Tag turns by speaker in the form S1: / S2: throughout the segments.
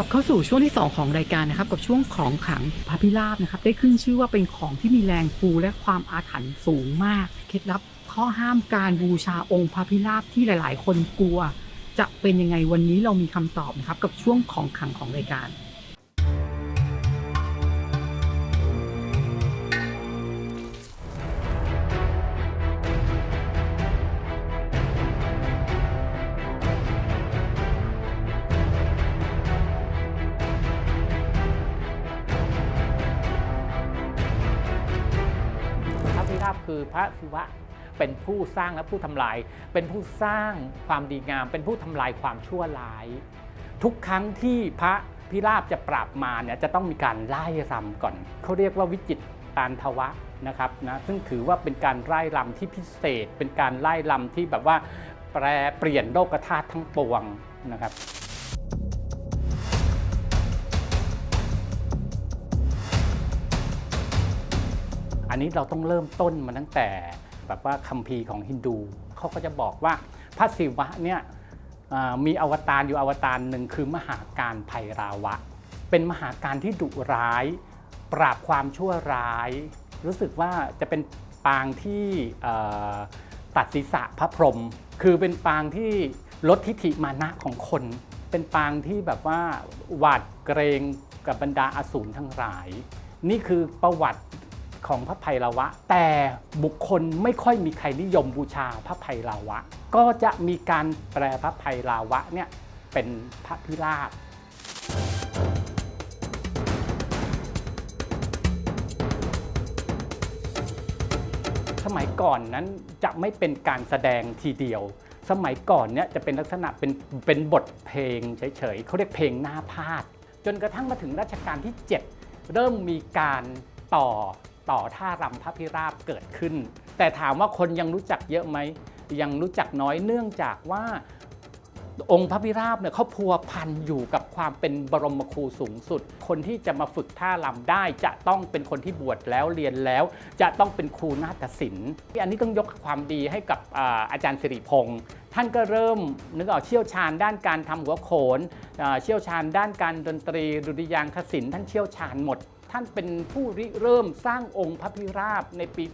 S1: ลับเข้าสู่ช่วงที่ 2 ของรายการนะครับ กับช่วงของขังพระพิราบนะครับ ได้ขึ้นชื่อว่าเป็นของที่มีแรงฟูและความอาถรรพ์สูงมาก เคล็ดลับข้อห้ามการบูชาองค์พระพิราบที่หลาย ๆ คนกลัว จะเป็นยังไงวันนี้เรามีคำตอบนะครับ กับช่วงของขังของรายการ
S2: พระพิราบคือพระศิวะเป็นผู้สร้างและผู้ทำลาย เป็นผู้สร้างความดีงาม เป็นผู้ทำลายความชั่วร้าย ทุกครั้งที่พระพิราบจะปราบมาเนี่ยจะต้องมีการไล่รำก่อน เขาเรียกว่าวิจิตตานทวะนะครับนะซึ่งถือว่าเป็นการไล่รำที่พิเศษ เป็นการไล่รำที่แบบว่าแปรเปลี่ยนโลกธาตุทั้งปวงนะครับ อันนี้เราต้องเริ่มต้นมาตั้งแต่แบบว่าคัมภีร์ของฮินดูเขาก็จะบอกว่าพระศิวะเนี่ยมีอวตารอยู่อวตารหนึ่งคือมหาการไพราวะ เป็นมหาการที่ดุร้าย ปราบความชั่วร้าย รู้สึกว่าจะเป็นปางที่ตัดศีรษะพระพรหมคือเป็นปางที่ลดทิฐิมานะของคน เป็นปางที่แบบว่าหวาดเกรงกับบรรดาอสูรทั้งหลาย นี่คือประวัติ ของพระไพราวะ แต่บุคคลไม่ค่อยมีใครนิยมบูชาพระไพราวะ ก็จะมีการแปลพระไพราวะเนี่ยเป็นพระพิราบสมัยก่อนนั้นจะไม่เป็นการแสดงทีเดียว สมัยก่อนเนี่ยจะเป็นลักษณะเป็นเป็นบทเพลงเฉยๆเขาเรียกเพลงหน้าพาด จนกระทั่งมาถึงรัชกาลที่ 7 เริ่มมีการต่อ ต่อท่ารำพระพิราบเกิดขึ้น แต่ถามว่าคนยังรู้จักเยอะไหม ยังรู้จักน้อยเนื่องจากว่าองค์พระพิราบเนี่ยเขาพัวพันอยู่กับความเป็นบรมครูสูงสุด คนที่จะมาฝึกท่ารำได้จะต้องเป็นคนที่บวชแล้วเรียนแล้ว จะต้องเป็นครูนาฏศิลป์อันนี้ต้องยกความดีให้กับอาจารย์สิริพงศ์ท่านก็เริ่มนึกออกเชี่ยวชาญด้านการทำหัวโขนเชี่ยวชาญด้านการดนตรีดุริยางคศิลป์ท่านเชี่ยวชาญหมด ท่านเป็นผู้ริเริ่มสร้างองค์พระพิราบในปี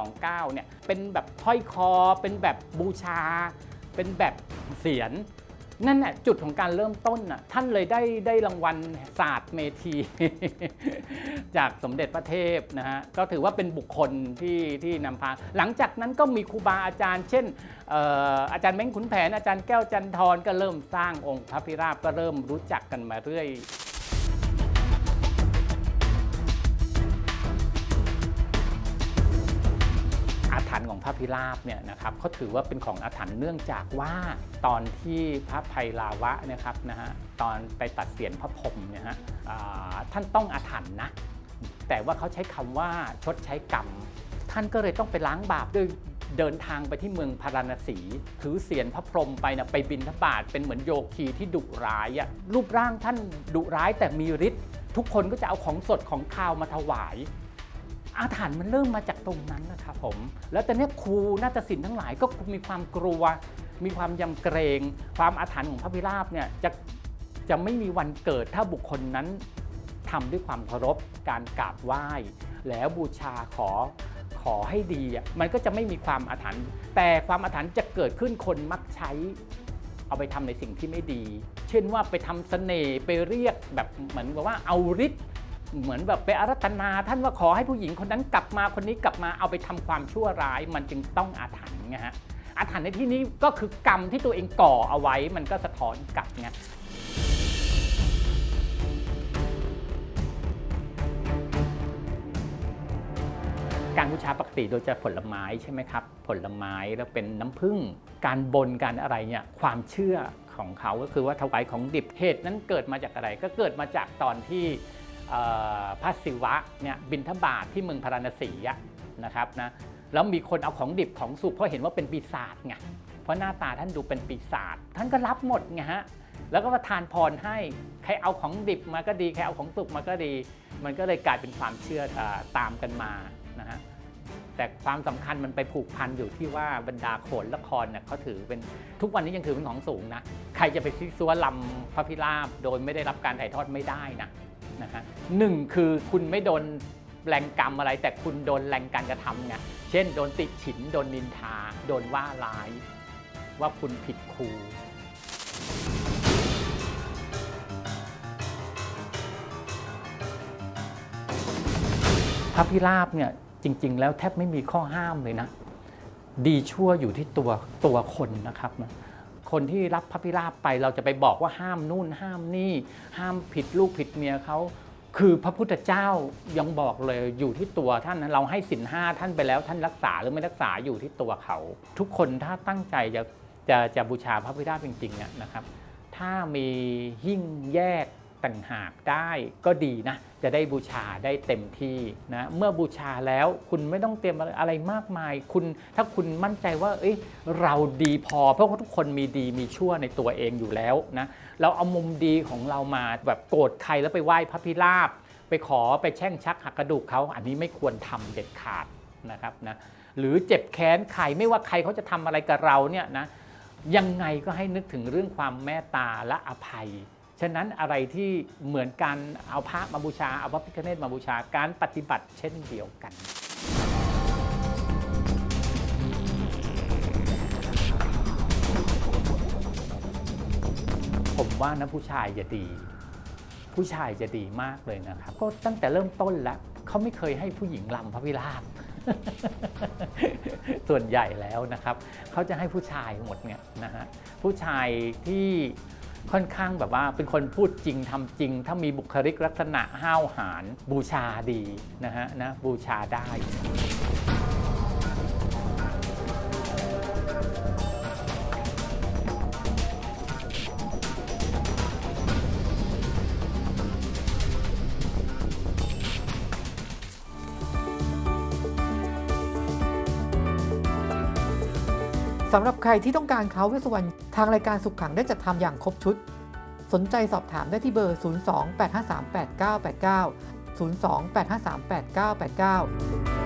S2: 2529 เนี่ย เป็นแบบห้อยคอ เป็นแบบบูชา เป็นแบบเสียรนั่นแหละจุดของการเริ่มต้นน่ะท่านเลยได้ได้รางวัลศาสตร์เมธี จากสมเด็จพระเทพนะฮะก็ถือว่าเป็นบุคคลที่ที่นำพา หลังจากนั้นก็มีครูบาอาจารย์ เช่นอออาจารย์เม้งขุนแผนอาจารย์แก้วจันทร์ก็เริ่มสร้างองค์พระพิราบก็เริ่มรู้จักกันมาเรื่อย พระพิราบเนี่ยนะครับเขาถือว่าเป็นของอาถรรพ์เนื่องจากว่าตอนที่พระไพราวะนะครับนะฮะตอนไปตัดเสียนพระพรหมเนี่ยฮะท่านต้องอาถรรพ์นะแต่ว่าเขาใช้คำว่าชดใช้กรรม ท่านก็เลยต้องไปล้างบาปด้วยเดินทางไปที่เมืองพาราณสี ถือเสียนพระพรหมไปนะไปบินทบาทเป็นเหมือนโยคีที่ดุร้ายอะรูปร่างท่านดุร้ายแต่มีฤทธิ์ทุกคนก็จะเอาของสดของคาวมาถวาย อาถรรพ์มันเริ่มมาจากตรงนั้นนะครับผม แล้วแต่เนี้ยครูนาฏศิลป์ทั้งหลายก็มีความกลัว มีความยำเกรง ความอาถรรพ์ของพระพิราบเนี่ยจะจะไม่มีวันเกิดถ้าบุคคลนั้นทำด้วยความเคารพการกราบไหว้ แล้วบูชาขอขอให้ดีอะมันก็จะไม่มีความอาถรรพ์แต่ความอาถรรพ์จะเกิดขึ้นคนมักใช้ เอาไปทำในสิ่งที่ไม่ดี เช่นว่าไปทำเสน่ห์ไปเรียกแบบเหมือนกับว่าเอาฤทธิ์ เหมือนแบบไปอารัตนา ท่านว่าขอให้ผู้หญิงคนนั้นกลับมาคนนี้กลับมาเอาไปทำความชั่วร้าย มันจึงต้องอาถรรพ์ไงฮะอาถรรพ์ในที่นี้ก็คือกรรมที่ตัวเองก่อเอาไว้มันก็สะท้อนกลับไงการบูชาปกติโดยจะผลไม้ใช่ไหมครับ ผลไม้แล้วเป็นน้ำผึ้งการบนการอะไรเนี่ยความเชื่อของเขาก็คือว่าถวายของดิบเหตุนั้นเกิดมาจากอะไร ก็เกิดมาจากตอนที่ พระศิวะเนี่ยบินทบาทที่เมืองพาราณสีนะครับนะแล้วมีคนเอาของดิบของสุกเพราะเห็นว่าเป็นปีศาจไงเพราะหน้าตาท่านดูเป็นปีศาจท่านก็รับหมดไงฮะแล้วก็ประทานพรให้ใครเอาของดิบมาก็ดีใครเอาของสุกมาก็ดี มันก็เลยกลายเป็นความเชื่อตามกันมานะฮะแต่ความสำคัญมันไปผูกพันอยู่ที่ว่าบรรดาโขนละครเนี่ยเขาถือเป็นทุกวันนี้ยังถือเป็นของสูงนะ ใครจะไปซิซัวลำพระพิราบโดยไม่ได้รับการถ่ายทอดไม่ได้นะ นะฮะหนึ่งคือคุณไม่โดนแรงกรรมอะไร แต่คุณโดนแรงการกระทำไงเช่น โดนติฉิน โดนนินทา โดนว่าร้าย ว่าคุณผิดครูพระพิราบเนี่ยจริง ๆ แล้วแทบไม่มีข้อห้ามเลยนะ ดีชั่วอยู่ที่ตัวตัวคนนะครับนะ คนที่รับพระพิราบไปเราจะไปบอกว่าห้ามนู่นห้ามนี่ ห้ามผิดลูกผิดเมียเขาคือพระพุทธเจ้ายังบอกเลยอยู่ที่ตัวท่านนะเราให้สินห้าท่านไปแล้วท่านรักษาหรือไม่รักษาอยู่ที่ตัวเขา ทุกคนถ้าตั้งใจจะจะจะบูชาพระพิราบจริงๆเนี่ยนะครับ ถ้ามีหิ้งแยก ต่างหากได้ก็ดีนะ จะได้บูชาได้เต็มที่นะเมื่อบูชาแล้วคุณไม่ต้องเตรียมอะไรมากมาย คุณถ้าคุณมั่นใจว่าเอ้ยเราดีพอ เพราะว่าทุกคนมีดีมีชั่วในตัวเองอยู่แล้วนะเราเอามุมดีของเรามาแบบโกรธใครแล้วไปไหว้พระพิราบ ไปขอไปแช่งชักหักกระดูกเขาอันนี้ไม่ควรทำเด็ดขาดนะครับนะหรือเจ็บแค้นใครไม่ว่าใครเขาจะทำอะไรกับเราเนี่ยนะยังไงก็ให้นึกถึงเรื่องความเมตตาและอภัย ฉะนั้นอะไรที่เหมือนการเอาพระมาบูชา เอาพระพิฆเนศมาบูชาการปฏิบัติเช่นเดียวกัน ผมว่านะผู้ชายจะดี ผู้ชายจะดีมากเลยนะครับ ก็ตั้งแต่เริ่มต้นแล้วเขาไม่เคยให้ผู้หญิงลำพระพิราบส่วนใหญ่แล้วนะครับ เขาจะให้ผู้ชายหมดเนี่ยนะฮะผู้ชายที่ ค่อนข้างแบบว่าเป็นคนพูดจริงทำจริง ถ้ามีบุคลิกลักษณะห้าวหาญบูชาดีนะฮะนะบูชาได้
S1: สำหรับใครที่ต้องการเขาเวสวรรณ ทางรายการสุขขังได้จัดทำอย่างครบชุด สนใจสอบถามได้ที่เบอร์ 028538989 028538989